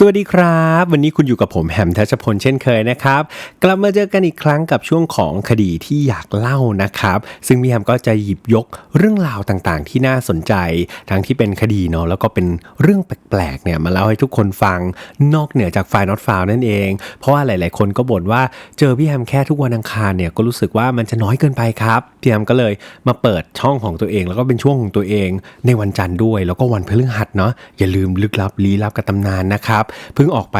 สวัสดีครับ วันนี้คุณอยู่กับผมแฮมทัชพลเช่นเคยนะครับ กลับมาเจอกันอีกครั้งกับช่วงของคดีที่อยากเล่านะครับ ซึ่งพี่แฮมก็จะหยิบยกเรื่องราวต่างๆ ที่น่าสนใจ ทั้งที่เป็นคดีเนาะแล้วก็เป็นเรื่องแปลกๆเนี่ยมาเล่าให้ทุกคนฟังนอกเหนือจากไฟล์ not found นั่นเอง เพราะว่าหลาย ๆ คนก็บ่นว่าเจอพี่แฮมแค่ทุกวันอังคารเนี่ยก็รู้สึกว่ามันจะน้อยเกินไปครับพี่แฮมก็เลยมาเปิดช่องของตัวเอง แล้วก็เป็นช่วงของตัวเอง ในวันจันทร์ด้วย แล้วก็วันพฤหัสเนาะอย่าลืมลึกลับลี้ลับกับตำนานนะครับเพิ่งออกไป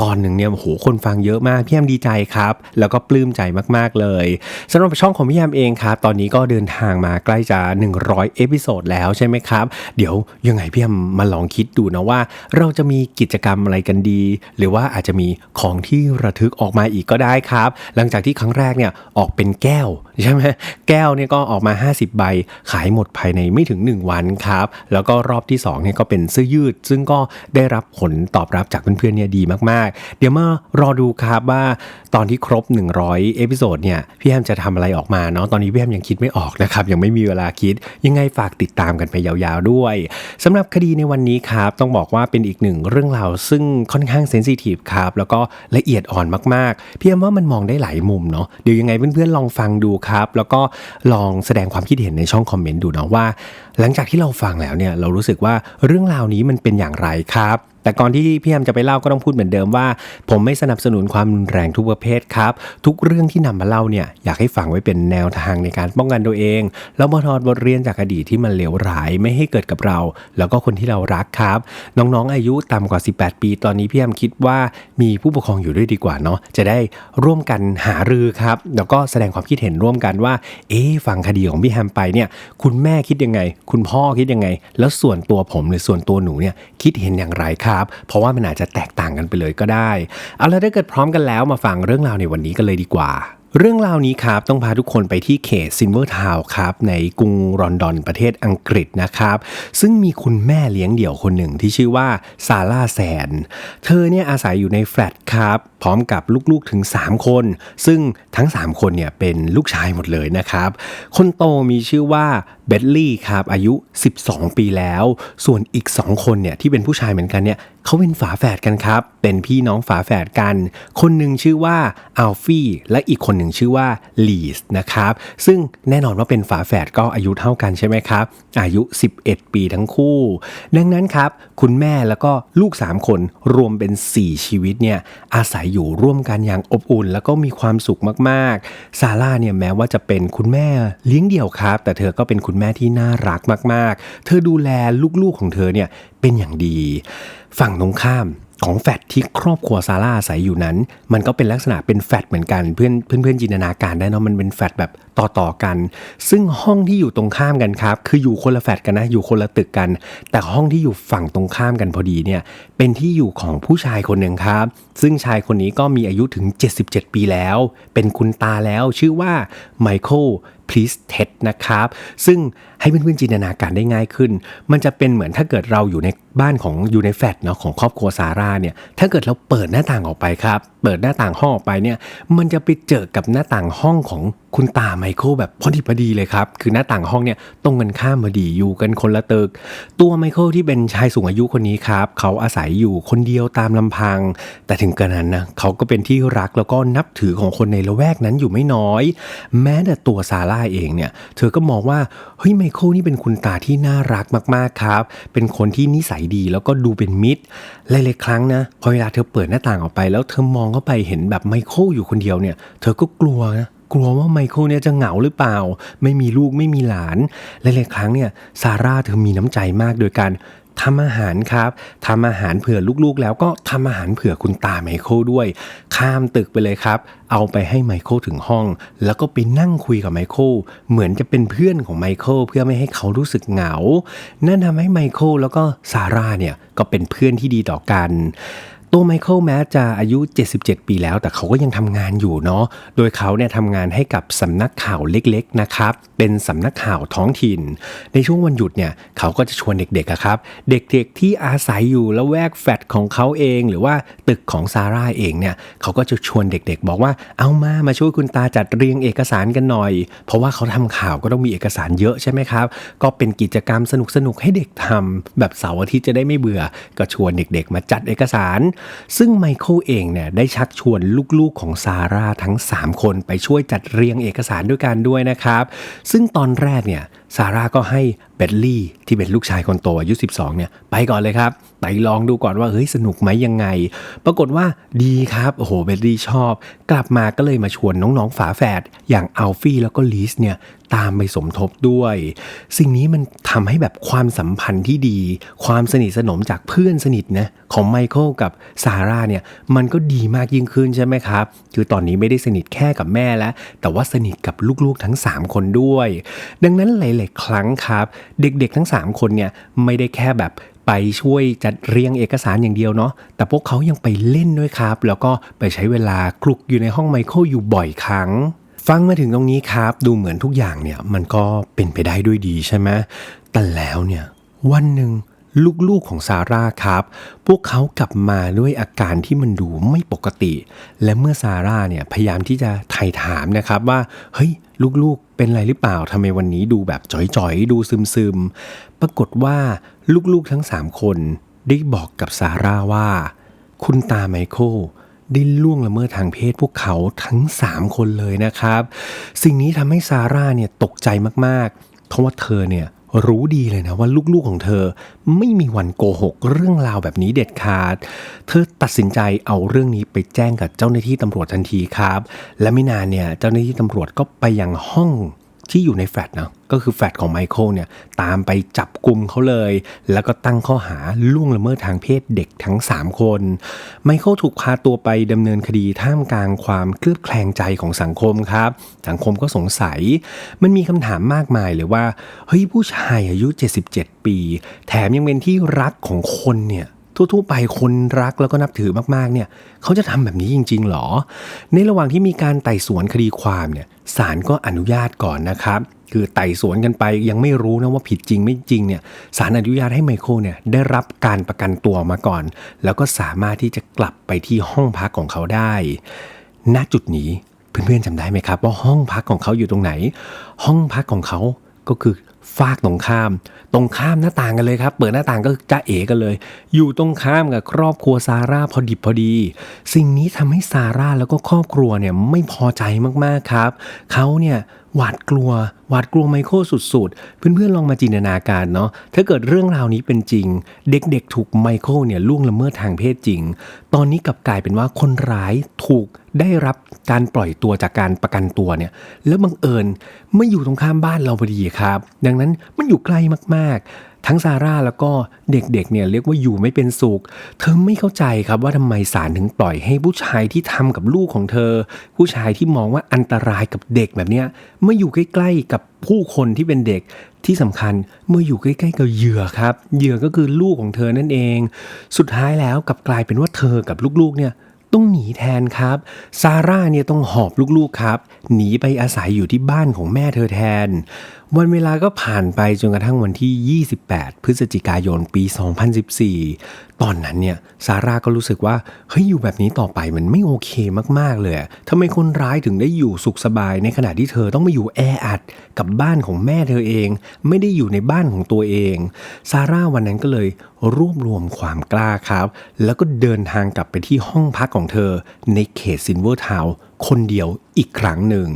ตอนหนึ่งเนี่ยโอ้โหคนฟังเยอะมากพี่แอมดีใจครับ แล้วก็ปลื้มใจมากๆเลยสำหรับช่องของพี่แอมเองครับ ตอนนี้ก็เดินทางมาใกล้จะ 100 เอพิโซดแล้วใช่ไหมครับ เดี๋ยวยังไงพี่แอมมาลองคิดดูนะว่า เราจะมีกิจกรรมอะไรกันดี หรือว่าอาจจะมีของที่ระทึกออกมาอีกก็ได้ครับ หลังจากที่ครั้งแรกเนี่ยออกเป็นแก้ว ใช่ไหมแก้วเนี่ยก็ออกมา 50 ใบ ขายหมดภายในไม่ถึง 1 วันครับ แล้วก็รอบที่2เนี่ยก็เป็นเสื้อยืด ซึ่งก็ได้รับผลตอบรับจากเพื่อนๆเนี่ยดีมากๆ เดี๋ยวมารอดูครับว่าตอนที่ครบ 100 เอพิโซดเนี่ยพี่แฮมจะทำอะไรออกมาเนาะตอนนี้พี่แฮมยังคิดไม่ออกนะครับยังไม่มีเวลาคิดยังไงฝากติดตามกันไปยาวๆด้วยสำหรับคดีในวันนี้ครับต้องบอกว่าเป็นอีกหนึ่งเรื่องราวซึ่งค่อนข้างเซนซิทีฟครับแล้วก็ละเอียดอ่อนมากๆพี่แฮมว่ามันมองได้หลายมุมเนาะเดี๋ยวยังไงเพื่อนๆลองฟังดูครับ แล้วก็ลองแสดงความคิดเห็นในช่องคอมเมนต์ดูเนาะว่า หลังจากที่เราฟังแล้วเนี่ยเรารู้สึกว่าเรื่องราวนี้มันเป็นอย่างไรครับ แต่ก่อนที่พี่แอมจะไปเล่าก็ต้องพูดเหมือนเดิมว่า ผมไม่สนับสนุนความรุนแรงทุกประเภทครับ ทุกเรื่องที่นำมาเล่าเนี่ยอยากให้ฟังไว้เป็นแนวทางในการป้องกันตัวเอง แล้วมาถอดบทเรียนจากอดีตที่มันเลวร้ายไม่ให้เกิดกับเรา แล้วก็คนที่เรารักครับ น้องๆอายุต่ำกว่า 18 ปี ตอนนี้พี่แอมคิดว่ามีผู้ปกครองอยู่ด้วยดีกว่าเนาะจะได้ร่วมกันหารือครับแล้วก็แสดงความคิดเห็นร่วมกันว่า เอ๊ะฟังคดีของพี่แฮมไปเนี่ยคุณแม่คิดยังไง คุณพ่อคิดยังไง แล้วส่วนตัวผมหรือส่วนตัวหนูเนี่ยคิดเห็นอย่างไรครับเพราะว่ามันอาจจะแตกต่างกันไปเลยก็ได้ เอาละถ้าเกิดพร้อมกันแล้วมาฟังเรื่องราวในวันนี้กันเลยดีกว่าเรื่องราวนี้ครับต้องพาทุกคนไปที่เขตซินเวอร์ทาวน์ครับในกรุงรอนดอนประเทศอังกฤษนะครับ ซึ่งมีคุณแม่เลี้ยงเดี่ยวคนหนึ่งที่ชื่อว่าซาร่าแซน เธอเนี่ยอาศัยอยู่ในแฟลตครับ พร้อมกับลูกๆถึง 3 คน ซึ่งทั้ง 3 คนเนี่ยเป็นลูกชายหมดเลยนะครับ คนโตมีชื่อว่า เบดลี่ครับอายุ 12 ปีแล้ว ส่วนอีก 2 คนเนี่ยที่เป็นผู้ชายเหมือนกันเนี่ยเขาเป็นฝาแฝดกันครับ เป็นพี่น้องฝาแฝดกัน คนหนึ่งชื่อว่าอัลฟี่และอีกคนหนึ่งชื่อว่าลีสนะครับซึ่งแน่นอนว่าเป็นฝาแฝดก็อายุเท่ากันใช่ไหมครับ อายุ 11 ปีทั้งคู่ ดังนั้นครับคุณแม่แล้วก็ลูก 3 คนรวมเป็น 4 ชีวิตเนี่ยอาศัยอยู่ร่วมกันอย่างอบอุ่น แล้วก็มีความสุขมากๆ ซาร่าเนี่ยแม้ว่าจะเป็นคุณแม่เลี้ยงเดี่ยวครับ แต่เธอก็เป็นคุณแม่ที่น่ารักมากๆ เธอดูแลลูกๆของเธอเนี่ยเป็นอย่างดี ฝั่งตรงข้ามของแฟดที่ครอบครัวซาร่าอาศัยอยู่นั้น มันก็เป็นลักษณะเป็นแฟดเหมือนกันเพื่อนเพื่อนเพื่อนจินตนาการได้เนาะมันเป็นแฟดแบบ ต่อๆกัน ซึ่งห้องที่อยู่ตรงข้ามกันครับ คืออยู่คนละแฟดกันนะ อยู่คนละตึกกัน แต่ห้องที่อยู่ฝั่งตรงข้ามกันพอดีเนี่ย เป็นที่อยู่ของผู้ชายคนหนึ่งครับ ซึ่งชายคนนี้ก็มีอายุถึง 77 ปีแล้ว เป็นคุณตาแล้ว ชื่อว่าไมเคิลพลีสเท็ดนะครับ ซึ่งให้เพื่อนๆจินตนาการได้ง่ายขึ้น มันจะเป็นเหมือนถ้าเกิดเราอยู่ในบ้านของอยู่ในแฟลตเนาะของครอบครัวซาร่าเนี่ย ถ้าเกิดเราเปิดหน้าต่างออกไปครับเปิดหน้าต่างห้องออกไปเนี่ย มันจะไปเจอกับหน้าต่างห้องของคุณตาไมเคิลแบบพอดีพอดีเลยครับ คือหน้าต่างห้องเนี่ยตรงกันข้ามพอดีอยู่กันคนละตึก ตัวไมเคิลที่เป็นชายสูงอายุคนนี้ครับ เขาอาศัยอยู่คนเดียวตามลำพัง แต่ถึงกระนั้นนะเขาก็เป็นที่รักแล้วก็นับถือของคนในละแวกนั้นอยู่ไม่น้อย แม้แต่ตัวซาร่าเองเนี่ยเธอก็มองว่าเฮ้ยไมเคิลนี่เป็นคุณตาที่น่ารักมากๆครับ เป็นคนที่นิสัยดีแล้วก็ดูเป็นมิตรหลายๆครั้งนะพอเวลาเธอเปิดหน้าต่างออกไป แล้วเธอมองเข้าไปเห็นแบบไมเคิลอยู่คนเดียวเนี่ย เธอก็กลัวนะกลัวว่าไมเคิลเนี่ยจะเหงาหรือเปล่า ไม่มีลูกไม่มีหลานหลายๆครั้งเนี่ยซาร่าเธอมีน้ำใจมากโดยการทำอาหารครับทำอาหารเผื่อลูกๆ แล้วก็ทำอาหารเผื่อคุณตาไมเคิลด้วย ข้ามตึกไปเลยครับ เอาไปให้ไมเคิลถึงห้อง แล้วก็ไปนั่งคุยกับไมเคิลเหมือนจะเป็นเพื่อนของไมเคิลเพื่อไม่ให้เขารู้สึกเหงา นั่นทำให้ไมเคิลแล้วก็ซาร่าเนี่ยก็เป็นเพื่อนที่ดีต่อกัน ตัวไมเคิลแม้จะอายุ 77 ปีแล้ว แต่เขาก็ยังทำงานอยู่เนาะ โดยเขาเนี่ยทำงานให้กับสำนักข่าวเล็กๆนะครับ เป็นสำนักข่าวท้องถิ่น ในช่วงวันหยุดเนี่ยเขาก็จะชวนเด็กๆครับ เด็กๆที่อาศัยอยู่ละแวกแฟลตของเขาเอง หรือว่าตึกของซาร่าเองเนี่ยเขาก็จะชวนเด็กๆ บอกว่าเอามามาช่วยคุณตาจัดเรียงเอกสารกันหน่อย เพราะว่าเขาทำข่าวก็ต้องมีเอกสารเยอะใช่ไหมครับ ก็เป็นกิจกรรมสนุกๆให้เด็กทำแบบเสาร์อาทิตย์จะได้ไม่เบื่อ ก็ชวนเด็กๆ มาจัดเอกสารซึ่งไมเคิลเองเนี่ยได้ชักชวนลูกๆของซาร่าทั้ง 3 คนไปช่วยจัดเรียงเอกสารด้วยกันด้วยนะครับ ซึ่งตอนแรกเนี่ย ซาร่าก็ให้เบดลี่ที่เป็นลูกชายคนโตอายุ 12 เนี่ย ไปก่อนเลยครับไปลองดูก่อนว่าเฮ้ยสนุกไหมยังไง ปรากฏว่าดีครับโอ้โหเบดลี่ชอบ กลับมาก็เลยมาชวนน้องๆฝาแฝดอย่างอัลฟี่แล้วก็ลีสเนี่ยตามไปสมทบด้วย สิ่งนี้มันทำให้แบบความสัมพันธ์ที่ดี ความสนิทสนมจากเพื่อนสนิทนะของไมเคิลกับซาร่าเนี่ยมันก็ดีมากยิ่งขึ้นใช่ไหมครับ คือตอนนี้ไม่ได้สนิทแค่กับแม่แล้ว แต่ว่าสนิทกับลูกๆทั้ง 3 คนด้วย ดังนั้นหลายๆครั้งครับ เด็กๆทั้ง 3 คนเนี่ยไม่ได้แค่แบบไปช่วยจัดเรียงเอกสารอย่างเดียวเนาะแต่พวกเขายังไปเล่นด้วยครับ แล้วก็ไปใช้เวลาคลุกอยู่ในห้องไมเคิลอยู่บ่อยครั้ง ฟังมาถึงตรงนี้ครับ ดูเหมือนทุกอย่างเนี่ยมันก็เป็นไปได้ด้วยดีใช่ไหมแต่แล้วเนี่ยวันหนึ่ง ลูกๆของซาร่าครับ พวกเขากลับมาด้วยอาการที่มันดูไม่ปกติ และเมื่อซาร่าเนี่ยพยายามที่จะไถ่ถามนะครับว่า เฮ้ย ลูกๆ เป็นไรหรือเปล่าทำไมวันนี้ดูแบบจ่อยๆ ดูซึมๆ ปรากฏว่าลูกๆทั้ง 3 คนได้บอกกับซาร่าว่า คุณตาไมเคิลได้ล่วงละเมิดทางเพศพวกเขาทั้ง 3 คนเลยนะครับ สิ่งนี้ทำให้ซาร่าเนี่ยตกใจมากๆ เพราะว่าเธอเนี่ย รู้ดีเลยนะว่าลูกๆของเธอ ไม่มีวันโกหกเรื่องราวแบบนี้เด็ดขาด เธอตัดสินใจเอาเรื่องนี้ไปแจ้งกับเจ้าหน้าที่ตำรวจทันทีครับ และไม่นานเนี่ยเจ้าหน้าที่ตำรวจก็ไปยังห้อง ที่อยู่ในแฟลตนะก็คือแฟลตของไมเคิลเนี่ยตามไปจับกลุ่มเขาเลย แล้วก็ตั้งข้อหาล่วงละเมิดทางเพศเด็กทั้ง 3 คน ไมเคิลถูกพาตัวไปดำเนินคดีท่ามกลางความเคลือบแคลงใจของสังคมครับ สังคมก็สงสัย มันมีคำถามมากมายเลยว่าเฮ้ยผู้ชายอายุ 77 ปี แถมยังเป็นที่รักของคนเนี่ย ทั่วๆไปคนรักแล้วก็นับถือมากๆเนี่ยเขาจะทำแบบนี้จริงๆหรอ ในระหว่างที่มีการไต่สวนคดีความเนี่ยศาลก็อนุญาตก่อนนะครับคือไต่สวนกันไปยังไม่รู้นะว่าผิดจริงไม่จริงเนี่ยศาลอนุญาตให้ไมเคิลเนี่ยได้รับการประกันตัวมาก่อน แล้วก็สามารถที่จะกลับไปที่ห้องพักของเขาได้ ณจุดนี้เพื่อนๆจำได้ไหมครับ ว่าห้องพักของเขาอยู่ตรงไหน ห้องพักของเขาก็คือ ฟากตรงข้าม ตรงข้ามหน้าต่างกันเลยครับ เปิดหน้าต่างก็จะเอกันเลย อยู่ตรงข้ามกับครอบครัวซาร่าพอดิบพอดี สิ่งนี้ทำให้ซาร่าแล้วก็ครอบครัวเนี่ยไม่พอใจมากๆครับ เขาเนี่ยหวาดกลัว หวาดกลัวไมเคิลสุดๆ เพื่อนๆลองมาจินตนาการเนาะถ้าเกิดเรื่องราวนี้เป็นจริง เด็กๆถูกไมเคิลเนี่ยล่วงละเมิดทางเพศจริง ตอนนี้กลับกลายเป็นว่าคนร้ายถูกได้รับการปล่อยตัวจากการประกันตัวเนี่ย แล้วบังเอิญไม่อยู่ตรงข้ามบ้านเราพอดีครับ ดังนั้นมันอยู่ใกล้มากๆ ทั้งซาร่าแล้วก็เด็กๆเนี่ยเรียกว่าอยู่ไม่เป็นสุข เธอไม่เข้าใจครับว่าทำไมศาลถึงปล่อยให้ผู้ชายที่ทำกับลูกของเธอ ผู้ชายที่มองว่าอันตรายกับเด็กแบบเนี้ยมาอยู่ใกล้ๆกับผู้คนที่เป็นเด็กที่สำคัญเมื่ออยู่ใกล้ๆกับเหยื่อครับ เหยื่อก็คือลูกของเธอนั่นเอง สุดท้ายแล้วกลับกลายเป็นว่าเธอกับลูกๆเนี่ย ต้องหนีแทนครับ ซาร่าเนี่ยต้องหอบลูกๆครับ หนีไปอาศัยอยู่ที่บ้านของแม่เธอแทน วันเวลาก็ผ่านไปจนกระทั่งวันที่ 28 พฤศจิกายนปี 2014 ตอนนั้นเนี่ยซาร่าก็รู้สึกว่าเฮ้ยอยู่แบบนี้ต่อไปมันไม่โอเคมากๆเลยทำไมคนร้ายถึงได้อยู่สุขสบาย ในขณะที่เธอต้องมาอยู่แออัดกับบ้านของแม่เธอเอง ไม่ได้อยู่ในบ้านของตัวเอง ซาร่าวันนั้นก็เลย รวบรวมความกล้าครับ แล้วก็เดินทางกลับไปที่ห้องพักของเธอในเขตซินเวอร์ทาวน์คนเดียวอีกครั้งหนึ่ง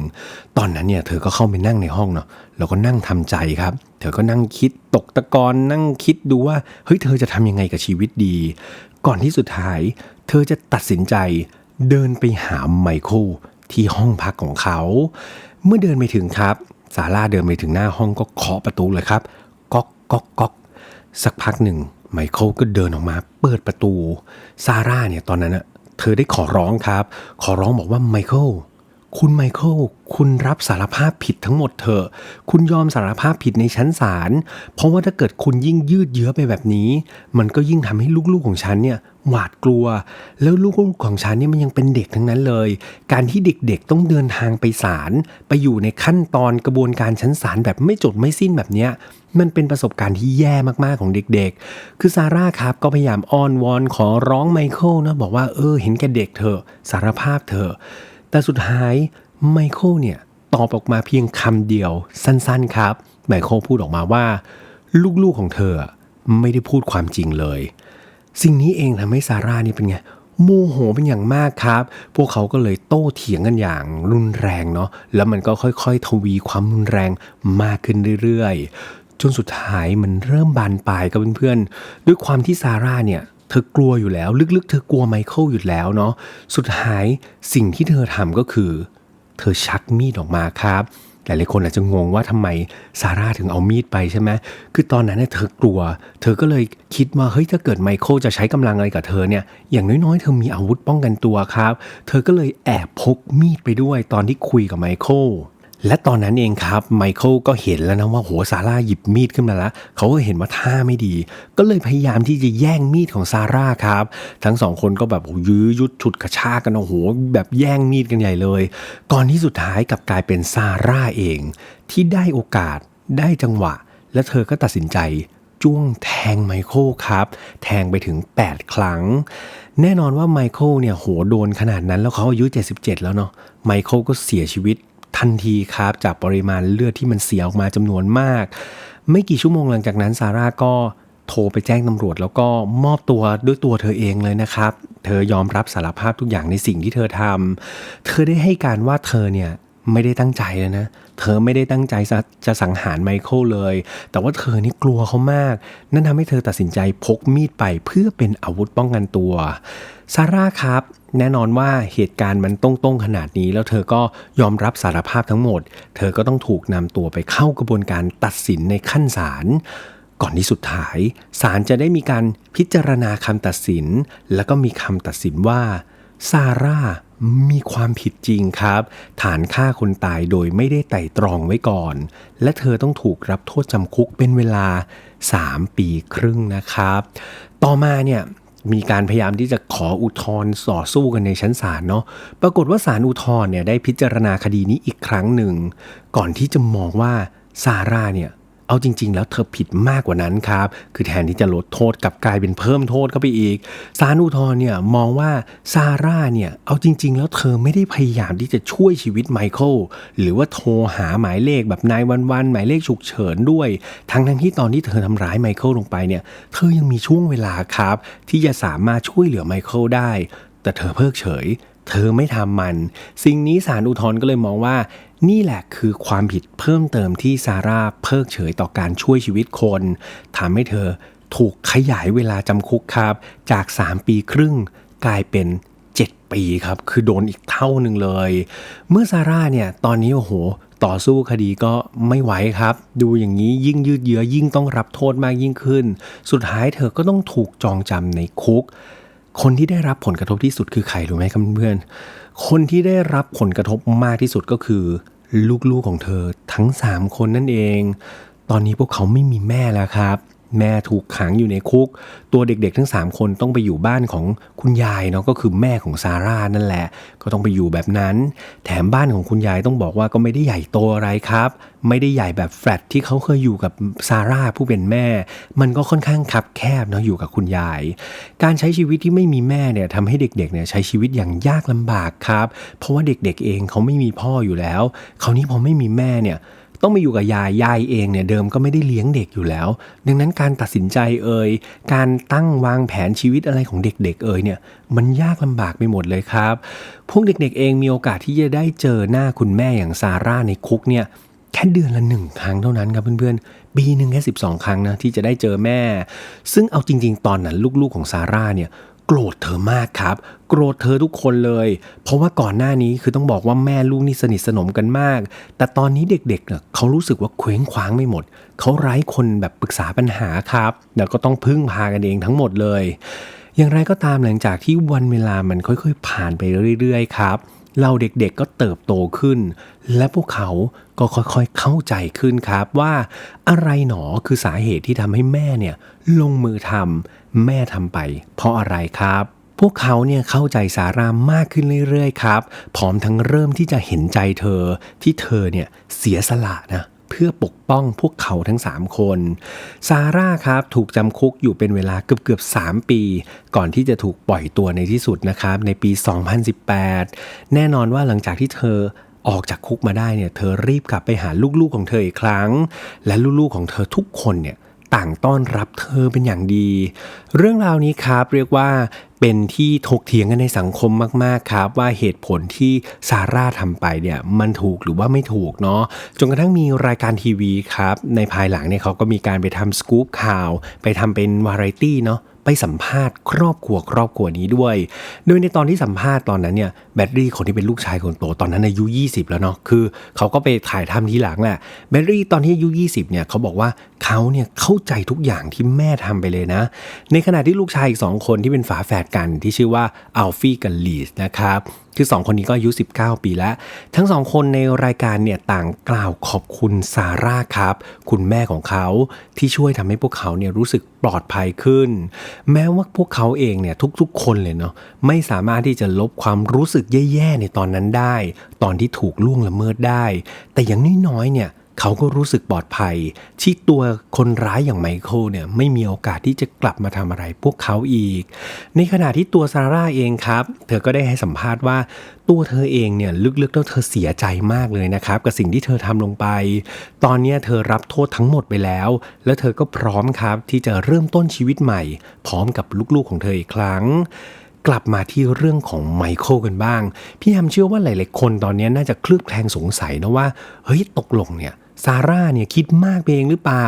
ตอนนั้นเนี่ยเธอก็เข้าไปนั่งในห้องเนาะแล้วก็นั่งทำใจครับ เธอก็นั่งคิดตกตะกอนนั่งคิดดูว่าเฮ้ยเธอจะทำยังไงกับชีวิตดี ก่อนที่สุดท้าย เธอจะตัดสินใจเดินไปหาไมเคิลที่ห้องพักของเขา เมื่อเดินไปถึงครับซาร่าเดินไปถึงหน้าห้องก็เคาะประตูเลยครับก๊อกก๊อกก๊อกสักพักหนึ่ง ไมเคิลก็เดินออกมาเปิดประตู ซาร่าเนี่ยตอนนั้นอะเธอได้ขอร้องครับ ขอร้องบอกว่าไมเคิล คุณไมเคิลคุณรับสารภาพผิดทั้งหมดเถอะคุณยอมสารภาพผิดในชั้นศาลเพราะว่าถ้าเกิดคุณยิ่งยืดเยื้อไปแบบนี้ มันก็ยิ่งทำให้ลูกๆของฉันเนี่ยหวาดกลัว แล้วลูกๆของฉันเนี่ยมันยังเป็นเด็กทั้งนั้นเลย การที่เด็กๆต้องเดินทางไปศาลไปอยู่ในขั้นตอนกระบวนการชั้นศาลแบบไม่จบไม่สิ้นแบบเนี้ยมันเป็นประสบการณ์ที่แย่มากๆของเด็กๆ คือซาร่าครับก็พยายามอ้อนวอนขอร้องไมเคิลนะบอกว่าเออเห็นแก่เด็กเถอะสารภาพเถอะ แต่สุดท้ายไมเคิลเนี่ยตอบออกมาเพียงคำเดียวสั้นๆครับ ไมเคิลพูดออกมาว่า ลูกๆของเธอไม่ได้พูดความจริงเลย สิ่งนี้เองทำให้ซาร่านี่เป็นไงโมโหเป็นอย่างมากครับ พวกเขาก็เลยโต้เถียงกันอย่างรุนแรงเนาะ แล้วมันก็ค่อยๆ ทวีความรุนแรงมากขึ้นเรื่อยๆ จนสุดท้ายมันเริ่มบานปลายกับเพื่อนๆ ด้วยความที่ซาร่าเนี่ย เธอกลัวอยู่แล้ว ลึกๆ เธอกลัวไมเคิลอยู่แล้วเนาะสุดท้ายสิ่งที่เธอทำก็คือ เธอชักมีดออกมาครับหลายๆคนอาจจะงงว่าทำไมซาร่าถึงเอามีดไปใช่ไหม คือตอนนั้นเนี่ยเธอกลัว เธอก็เลยคิดว่าเฮ้ยถ้าเกิดไมเคิลจะใช้กำลังอะไรกับเธอเนี่ย อย่างน้อยๆ เธอมีอาวุธป้องกันตัวครับ เธอก็เลยแอบพกมีดไปด้วยตอนที่คุยกับไมเคิล และตอนนั้นเองครับไมเคิลก็เห็นแล้วนะว่าโหซาร่าหยิบมีดขึ้นมาแล้วเขาก็เห็นว่าท่าไม่ดี ก็เลยพยายามที่จะแย่งมีดของซาร่าครับ ทั้งสองคนก็แบบโหยื้อยุดฉุดกระชากกันโอ้โหแบบแย่งมีดกันใหญ่เลย ก่อนที่สุดท้ายกลับกลายเป็นซาร่าเอง ที่ได้โอกาสได้จังหวะ และเธอก็ตัดสินใจจ้วงแทงไมเคิลครับ แทงไปถึง 8 ครั้ง แน่นอนว่าไมเคิลเนี่ยโหโดนขนาดนั้นแล้วเขาอายุ 77 แล้วเนาะไมเคิลก็เสียชีวิต ทันทีครับ จากปริมาณเลือดที่มันเสียออกมาจำนวนมาก ไม่กี่ชั่วโมงหลังจากนั้นซาร่าก็โทรไปแจ้งตำรวจแล้วก็มอบตัวด้วยตัวเธอเองเลยนะครับ เธอยอมรับสารภาพทุกอย่างในสิ่งที่เธอทำ เธอได้ให้การว่าเธอเนี่ยไม่ได้ตั้งใจเลยนะ เธอไม่ได้ตั้งใจจะจะสังหารไมเคิลเลย แต่ว่าเธอนี่กลัวเขามาก นั่นทำให้เธอตัดสินใจพกมีดไปเพื่อเป็นอาวุธป้องกันตัว ซาร่าครับ แน่นอนว่าเหตุการณ์มันต้งๆขนาดนี้ แล้วเธอก็ยอมรับสารภาพทั้งหมด เธอก็ต้องถูกนำตัวไปเข้ากระบวนการตัดสินในขั้นศาลก่อนที่สุดท้ายศาลจะได้มีการพิจารณาคำตัดสิน แล้วก็มีคำตัดสินว่าซาร่ามีความผิดจริงครับ ฐานฆ่าคนตายโดยไม่ได้ไต่ตรองไว้ก่อน และเธอต้องถูกรับโทษจำคุกเป็นเวลา 3 ปีครึ่งนะครับ ต่อมาเนี่ย มีการพยายามที่จะขออุทธรณ์ต่อสู้กันในชั้นศาลเนาะปรากฏว่าศาลอุทธรณ์เนี่ยได้พิจารณาคดีนี้อีกครั้งหนึ่ง ก่อนที่จะมองว่าซาร่าเนี่ย เอาจริง ๆ แล้วเธอผิดมากกว่านั้นครับ คือแทนที่จะลดโทษกับกลายเป็นเพิ่มโทษเข้าไปอีกศาลอุทธรณ์เนี่ยมองว่าซาร่าเนี่ยเอาจริง ๆ แล้วเธอไม่ได้พยายามที่จะช่วยชีวิตไมเคิลหรือว่าโทรหาหมายเลขแบบนายวันวันๆหมายเลขฉุกเฉินด้วย ทั้งทั้งที่ตอนที่เธอทำร้ายไมเคิลลงไปเนี่ยเธอยังมีช่วงเวลาครับ ที่จะสามารถช่วยเหลือไมเคิลได้ แต่เธอเพิกเฉย เธอไม่ทำมัน สิ่งนี้ศาลอุทธรณ์ก็เลยมองว่า นี่แหละคือความผิดเพิ่มเติมที่ซาร่าเพิกเฉยต่อการช่วยชีวิตคนทำให้เธอถูกขยายเวลาจำคุกครับ จาก 3 ปีครึ่งกลายเป็น 7 ปีครับ คือโดนอีกเท่าหนึ่งเลย เมื่อซาร่าเนี่ย ตอนนี้โอ้โห ต่อสู้คดีก็ไม่ไหวครับ ดูอย่างนี้ยิ่งยืดเยื้อยิ่งต้องรับโทษมากยิ่งขึ้น สุดท้ายเธอก็ต้องถูกจองจำในคุก คนที่ได้รับผลกระทบที่สุดคือใครรู้ไหมครับเพื่อนคนที่ได้รับผลกระทบมากที่สุดก็คือ ลูกๆของเธอทั้ง 3 คนนั่นเอง ตอนนี้พวกเขาไม่มีแม่แล้วครับ แม่ถูกขังอยู่ในคุก ตัวเด็กๆ ทั้ง 3 คนต้องไปอยู่บ้านของคุณยายเนาะก็คือแม่ของซาร่านั่นแหละ ก็ต้องไปอยู่แบบนั้น แถมบ้านของคุณยายต้องบอกว่าก็ไม่ได้ใหญ่โตอะไรครับ ไม่ได้ใหญ่แบบแฟลตที่เขาเคยอยู่กับซาร่าผู้เป็นแม่ มันก็ค่อนข้างคับแคบเนาะอยู่กับคุณยาย การใช้ชีวิตที่ไม่มีแม่เนี่ยทำให้เด็กๆเนี่ยใช้ชีวิตอย่างยากลำบากครับ เพราะว่าเด็กๆเองเขาไม่มีพ่ออยู่แล้วคราวนี้พอไม่มีแม่เนี่ย ต้องมาอยู่กับยายยายเองเนี่ยเดิมก็ไม่ได้เลี้ยงเด็กอยู่แล้ว ดังนั้นการตัดสินใจเอ่ยการตั้งวางแผนชีวิตอะไรของเด็กๆเอ่ยเนี่ยมันยากลำบากไปหมดเลยครับ พวกเด็กๆเองมีโอกาสที่จะได้เจอหน้าคุณแม่อย่างซาร่าในคุกเนี่ยแค่เดือนละหนึ่งครั้งเท่านั้นครับเพื่อนๆ ปีหนึ่งแค่สิบสองครั้งนะที่จะได้เจอแม่ ซึ่งเอาจริง ๆ ตอนนั้นลูกๆของซาร่าเนี่ย โกรธเธอมากครับ โกรธเธอทุกคนเลย เพราะว่าก่อนหน้านี้คือต้องบอกว่าแม่ลูกนี่สนิทสนมกันมาก แต่ตอนนี้เด็กๆเนี่ยเขารู้สึกว่าเคว้งคว้างไม่หมด เขาไร้คนแบบปรึกษาปัญหาครับแล้วก็ต้องพึ่งพากันเองทั้งหมดเลย อย่างไรก็ตามหลังจากที่วันเวลามันค่อยๆ ผ่านไปเรื่อยๆ ครับเราเด็กๆก็เติบโตขึ้น และพวกเขาก็ค่อยๆเข้าใจขึ้นครับว่าอะไรหนอคือสาเหตุที่ทำให้แม่เนี่ย ลงมือทำแม่ทำไป เพราะอะไรครับ พวกเขาเนี่ยเข้าใจสารามมากขึ้นเรื่อยๆครับ พร้อมทั้งเริ่มที่จะเห็นใจเธอที่เธอเนี่ยเสียสละนะเพื่อปกป้องพวกเขาทั้ง 3 คน ซาร่าครับถูกจำคุกอยู่เป็นเวลาเกือบเกือบ3ปี ก่อนที่จะถูกปล่อยตัวในที่สุดนะครับในปี 2018 แน่นอนว่าหลังจากที่เธอออกจากคุกมาได้เนี่ยเธอรีบกลับไปหาลูกๆของเธออีกครั้ง และลูกๆของเธอทุกคนเนี่ย ต่างต้อนรับเธอเป็นอย่างดี เรื่องราวนี้ครับเรียกว่าเป็นที่ถกเถียงกันในสังคมมาก ๆ ครับ ว่าเหตุผลที่ซาร่าทำไปเนี่ยมันถูกหรือว่าไม่ถูกเนาะจนกระทั่งมีรายการทีวีครับ ในภายหลังเนี่ยเขาก็มีการไปทำสกู๊ปข่าว ไปทำเป็นวาไรตี้เนาะ ไปสัมภาษณ์ครอบครัวครอบครัวนี้ด้วย โดยในตอนที่สัมภาษณ์ตอนนั้นเนี่ยแบดรี่คนที่เป็นลูกชายคนโตตอนนั้นอายุ 20 แล้วเนาะคือ เขาก็ไปถ่ายทำทีหลังแหละแบดรี่ตอนที่อายุ 20เนี่ยเขาบอกว่าเขาเนี่ยเข้าใจทุกอย่างที่แม่ทำไปเลยนะ ในขณะที่ลูกชายอีก2คนที่เป็นฝาแฝดกันที่ชื่อว่าอัลฟี่กับลีสนะครับ คือ 2 คนนี้ก็อายุ 19 ปีแล้ว ทั้ง 2 คนในรายการเนี่ยต่างกล่าวขอบคุณซาร่าครับ คุณแม่ของเขาที่ช่วยทำให้พวกเขาเนี่ยรู้สึกปลอดภัยขึ้น แม้ว่าพวกเขาเองเนี่ยทุกๆ คนเลยเนาะไม่สามารถที่จะลบความรู้สึกแย่ๆในตอนนั้นได้ ตอนที่ถูกล่วงละเมิดได้ แต่อย่างน้อยๆเนี่ย เขาก็รู้สึกปลอดภัย ที่ตัวคนร้ายอย่างไมเคิลเนี่ยไม่มีโอกาสที่จะกลับมาทำอะไรพวกเขาอีก ในขณะที่ตัวซาร่าเองครับ เธอก็ได้ให้สัมภาษณ์ว่า ตัวเธอเองเนี่ยลึกๆแล้วเธอเสียใจมากเลยนะครับ กับสิ่งที่เธอทำลงไป ตอนนี้เธอรับโทษทั้งหมดไปแล้ว แล้วเธอก็พร้อมครับที่จะเริ่มต้นชีวิตใหม่ พร้อมกับลูกๆของเธออีกครั้งกลับมาที่เรื่องของไมเคิลกันบ้าง พี่แฮมเชื่อว่าหลาย ๆ คนตอนนี้น่าจะเคลือบแคลงสงสัยนะว่า เฮ้ยตกลงเนี่ย ซาร่าเนี่ยคิดมากไปเองหรือเปล่า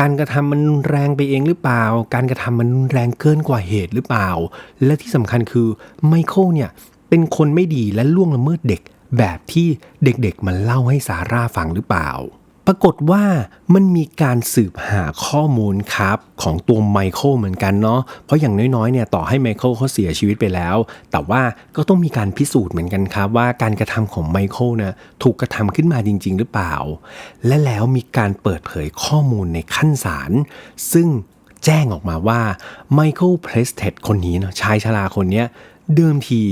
การกระทำมันรุนแรงไปเองหรือเปล่า การกระทำมันรุนแรงเกินกว่าเหตุหรือเปล่า และที่สำคัญคือไมเคิลเนี่ยเป็นคนไม่ดีและล่วงละเมิดเด็กแบบที่เด็กๆมันเล่าให้ซาร่าฟังหรือเปล่า ปรากฏว่ามันมีการสืบหาข้อมูลครับของตัวไมเคิลเหมือนกันเนาะ เพราะอย่างน้อยๆเนี่ยต่อให้ไมเคิลเขาเสียชีวิตไปแล้ว แต่ว่าก็ต้องมีการพิสูจน์เหมือนกันครับว่าการกระทำของไมเคิลนะถูกกระทำขึ้นมาจริง ๆ หรือเปล่า และแล้วมีการเปิดเผยข้อมูลในขั้นศาลซึ่งแจ้งออกมาว่าไมเคิลเพรสเทดคนนี้เนาะชายชราคนนี้เดิมที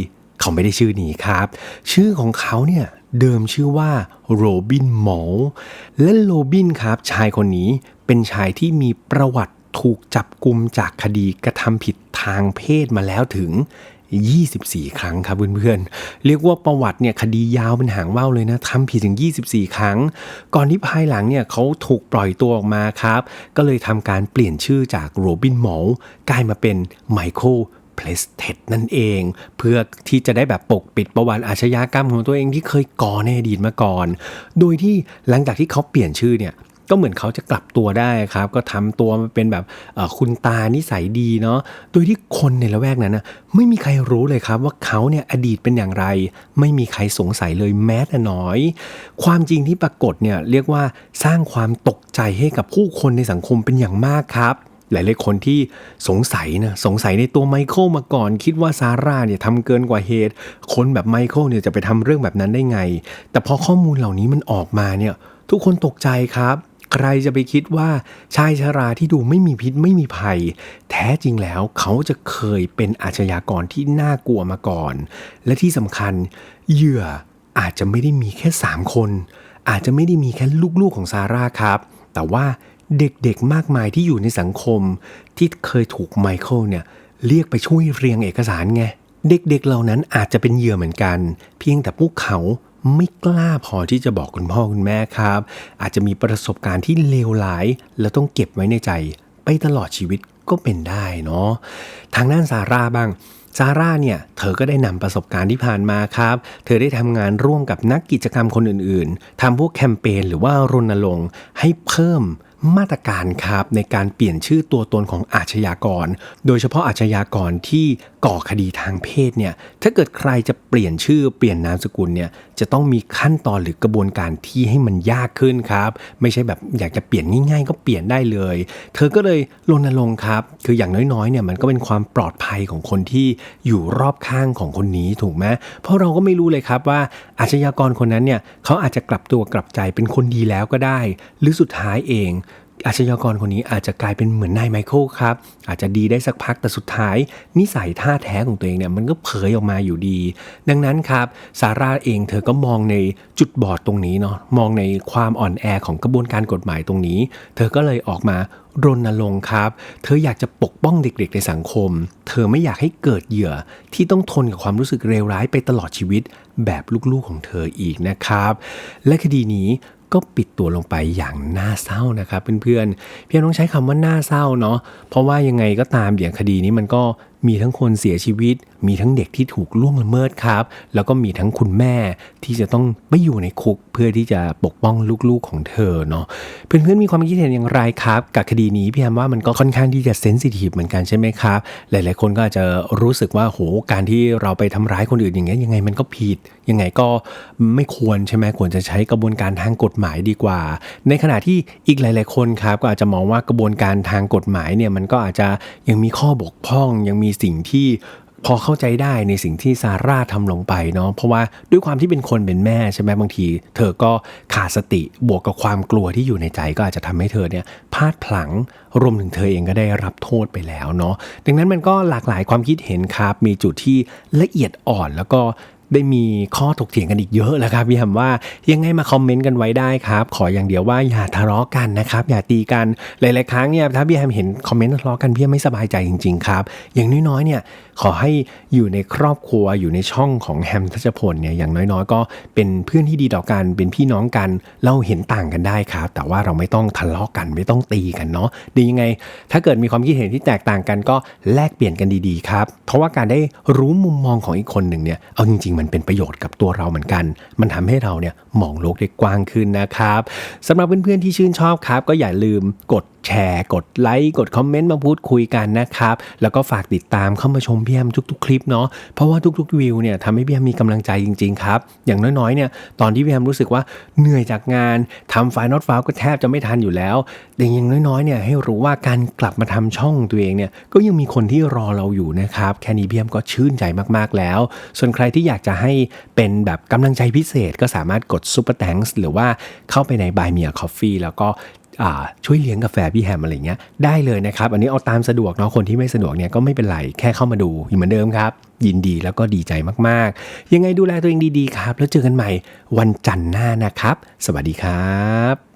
เขาไม่ได้ชื่อนี้ครับ ชื่อของเขาเนี่ย เดิมชื่อว่าโรบินหมอและโรบินครับ ชายคนนี้เป็นชายที่มีประวัติถูกจับกลุมจากคดีกระทำผิดทางเพศมาแล้วถึง 24 ครั้งครับเพื่อนๆ เรียกว่าประวัติเนี่ยคดียาวเป็นหางว่าวเลยนะทำผิดถึง 24 ครั้ง ก่อนที่ภายหลังเนี่ยเขาถูกปล่อยตัวออกมาครับ ก็เลยทำการเปลี่ยนชื่อจากโรบินหมอกลายมาเป็นไมเคิล เพลสเทดนั่นเอง เพื่อที่จะได้แบบปกปิดประวัติอาชญากรรมของตัวเองที่เคยก่อในอดีตมาก่อน โดยที่หลังจากที่เขาเปลี่ยนชื่อเนี่ยก็เหมือนเขาจะกลับตัวได้ครับ ก็ทำตัวมาเป็นแบบคุณตานิสัยดีเนาะโดยที่คนในละแวกนั้นนะไม่มีใครรู้เลยครับว่าเขาเนี่ยอดีตเป็นอย่างไร ไม่มีใครสงสัยเลยแม้แต่น้อย ความจริงที่ปรากฏเนี่ยเรียกว่าสร้างความตกใจให้กับผู้คนในสังคมเป็นอย่างมากครับ หลายๆคนที่สงสัยนะสงสัยในตัวไมเคิลมาก่อน คิดว่าซาร่าเนี่ยทำเกินกว่าเหตุ คนแบบไมเคิลเนี่ยจะไปทำเรื่องแบบนั้นได้ไง แต่พอข้อมูลเหล่านี้มันออกมาเนี่ยทุกคนตกใจครับใครจะไปคิดว่าชายชราที่ดูไม่มีพิษไม่มีภัย แท้จริงแล้วเขาจะเคยเป็นอาชญากรที่น่ากลัวมาก่อน และที่สำคัญเหยื่ออาจจะไม่ได้มีแค่ 3 คน อาจจะไม่ได้มีแค่ลูกๆของซาร่าครับ แต่ว่า เด็กๆมากมายที่อยู่ในสังคม ที่เคยถูกไมเคิลเนี่ยเรียกไปช่วยเรียงเอกสารไง เด็กๆเหล่านั้นอาจจะเป็นเหยื่อเหมือนกัน เพียงแต่พวกเขาไม่กล้าพอที่จะบอกคุณพ่อคุณแม่ครับ อาจจะมีประสบการณ์ที่เลวร้าย แล้วต้องเก็บไว้ในใจ ไปตลอดชีวิตก็เป็นได้เนาะทางด้านซาร่าบ้างซาร่าเนี่ย เธอก็ได้นำประสบการณ์ที่ผ่านมาครับ เธอได้ทำงานร่วมกับนักกิจกรรมคนอื่นๆทำพวกแคมเปญหรือว่ารณรงค์ให้เพิ่ม มาตรการครับในการเปลี่ยนชื่อตัวตนของอาชญากร โดยเฉพาะอาชญากรที่ ก่อคดีทางเพศเนี่ยถ้าเกิดใครจะเปลี่ยนชื่อเปลี่ยนนามสกุลเนี่ยจะต้องมีขั้นตอนหรือกระบวนการที่ให้มันยากขึ้นครับ ไม่ใช่แบบอยากจะเปลี่ยนง่าย ๆ ก็เปลี่ยนได้เลย เธอก็เลยรณรงค์ครับ คืออย่างน้อยๆเนี่ยมันก็เป็นความปลอดภัยของคนที่อยู่รอบข้างของคนนี้ถูกไหมเพราะเราก็ไม่รู้เลยครับว่าอาชญากรคนนั้นเนี่ยเขาอาจจะกลับตัวกลับใจเป็นคนดีแล้วก็ได้ หรือสุดท้ายเอง อาชญากรคนนี้อาจจะกลายเป็นเหมือนนายไมเคิลครับ อาจจะดีได้สักพักแต่สุดท้าย นิสัยท่าแท้ของตัวเองเนี่ยมันก็เผยออกมาอยู่ดี ดังนั้นครับซาร่าเองเธอก็มองในจุดบอดตรงนี้เนาะมองในความอ่อนแอของกระบวนการกฎหมายตรงนี้ เธอก็เลยออกมารณรงค์ครับ เธออยากจะปกป้องเด็กๆในสังคม เธอไม่อยากให้เกิดเหยื่อที่ต้องทนกับความรู้สึกเลวร้ายไปตลอดชีวิตแบบลูกๆของเธออีกนะครับ และคดีนี้ ก็ปิดตัวลงไปอย่างน่าเศร้านะครับเพื่อนๆพี่แฮมต้องใช้คำว่าน่าเศร้าเนาะเพราะว่ายังไงก็ตามอย่างคดีนี้มันก็ มีทั้งคนเสียชีวิต มีทั้งเด็กที่ถูกล่วงละเมิดครับ แล้วก็มีทั้งคุณแม่ที่จะต้องไม่อยู่ในคุกเพื่อที่จะปกป้องลูกๆของเธอเนาะเพื่อนๆมีความคิดเห็นอย่างไรครับ กับคดีนี้พี่แฮมว่ามันก็ค่อนข้างที่จะเซนซิทีฟเหมือนกันใช่ไหมครับ หลายๆคนก็อาจจะรู้สึกว่าโหการที่เราไปทำร้ายคนอื่นอย่างเงี้ยยังไงมันก็ผิด ยังไงก็ไม่ควรใช่ไหมควรจะใช้กระบวนการทางกฎหมายดีกว่า ในขณะที่อีกหลาย ๆคนครับก็อาจจะมองว่ากระบวนการทางกฎหมายเนี่ยมันก็อาจจะยังมีข้อบกพร่องยังมีสิ่งที่พอเข้าใจได้ในสิ่งที่ซาร่าทำลงไปเนาะเพราะว่าด้วยความที่เป็นคนเป็นแม่ใช่ไหมบางที เธอก็ขาดสติบวกกับความกลัวที่อยู่ในใจก็อาจจะทำให้เธอเนี่ยพลาดพลั้งรวมถึงเธอเองก็ได้รับโทษไปแล้วเนาะดังนั้นมันก็หลากหลายความคิดเห็นครับมีจุดที่ละเอียดอ่อนแล้วก็ ได้มีข้อถกเถียงกันอีกเยอะแล้วครับพี่แฮมว่ายังไงมาคอมเมนต์กันไว้ได้ครับ ขออย่างเดียวว่าอย่าทะเลาะกันนะครับ อย่าตีกันหลาย ๆ ครั้งเนี่ยถ้าพี่แฮมเห็นคอมเมนต์ทะเลาะกันพี่ไม่สบายใจจริง ๆ ครับ อย่างน้อย ๆ เนี่ยขอให้อยู่ในครอบครัวอยู่ในช่องของแฮมทัชพลเนี่ยอย่างน้อยๆ ก็เป็นเพื่อนที่ดีต่อกันเป็นพี่น้องกันเราเห็นต่างกันได้ครับ แต่ว่าเราไม่ต้องทะเลาะกันไม่ต้องตีกันเนาะดียังไง ถ้าเกิดมีความคิดเห็นที่แตกต่างกันก็แลกเปลี่ยนกันดีๆครับ เพราะว่าการได้รู้มุมมองของอีกคนหนึ่งเนี่ยเอาจริง ๆ มันเป็นประโยชน์กับตัวเราเหมือนกัน มันทำให้เราเนี่ยมองโลกได้กว้างขึ้นนะครับสำหรับเพื่อนๆที่ชื่นชอบครับ ก็อย่าลืมกดแชร์ กดไลค์กดคอมเมนต์มาพูดคุยกันนะครับแล้วก็ฝากติดตามเข้ามาชมพี่แอมทุกๆ คลิปเนาะเพราะว่าทุกๆวิวเนี่ยทำให้พี่แอมมีกำลังใจจริงๆครับอย่างน้อยๆเนี่ยตอนที่พี่แอมรู้สึกว่าเหนื่อยจากงานทำไฟล์นอตฟาก็แทบจะไม่ทันอยู่แล้วแต่อย่างน้อยๆเนี่ยให้รู้ว่าการกลับมาทำช่องตัวเองเนี่ยก็ยังมีคนที่รอเราอยู่นะครับแค่นี้พี่แอมก็ชื่นใจมากๆแล้ว ส่วนใครที่อยากจะให้เป็นแบบกำลังใจพิเศษก็สามารถกด Super Thanks หรือว่าเข้าไปใน Buy Me a Coffee แล้วก็ ช่วยเลี้ยงกาแฟพี่แฮมอะไรเงี้ยได้เลยนะครับ อันนี้เอาตามสะดวกเนาะคนที่ไม่สะดวกเนี่ยก็ไม่เป็นไรแค่เข้ามาดูอยู่เหมือนเดิมครับ ยินดีแล้วก็ดีใจมากๆ ยังไงดูแลตัวเองดีๆครับ แล้วเจอกันใหม่วันจันทร์หน้านะครับ สวัสดีครับ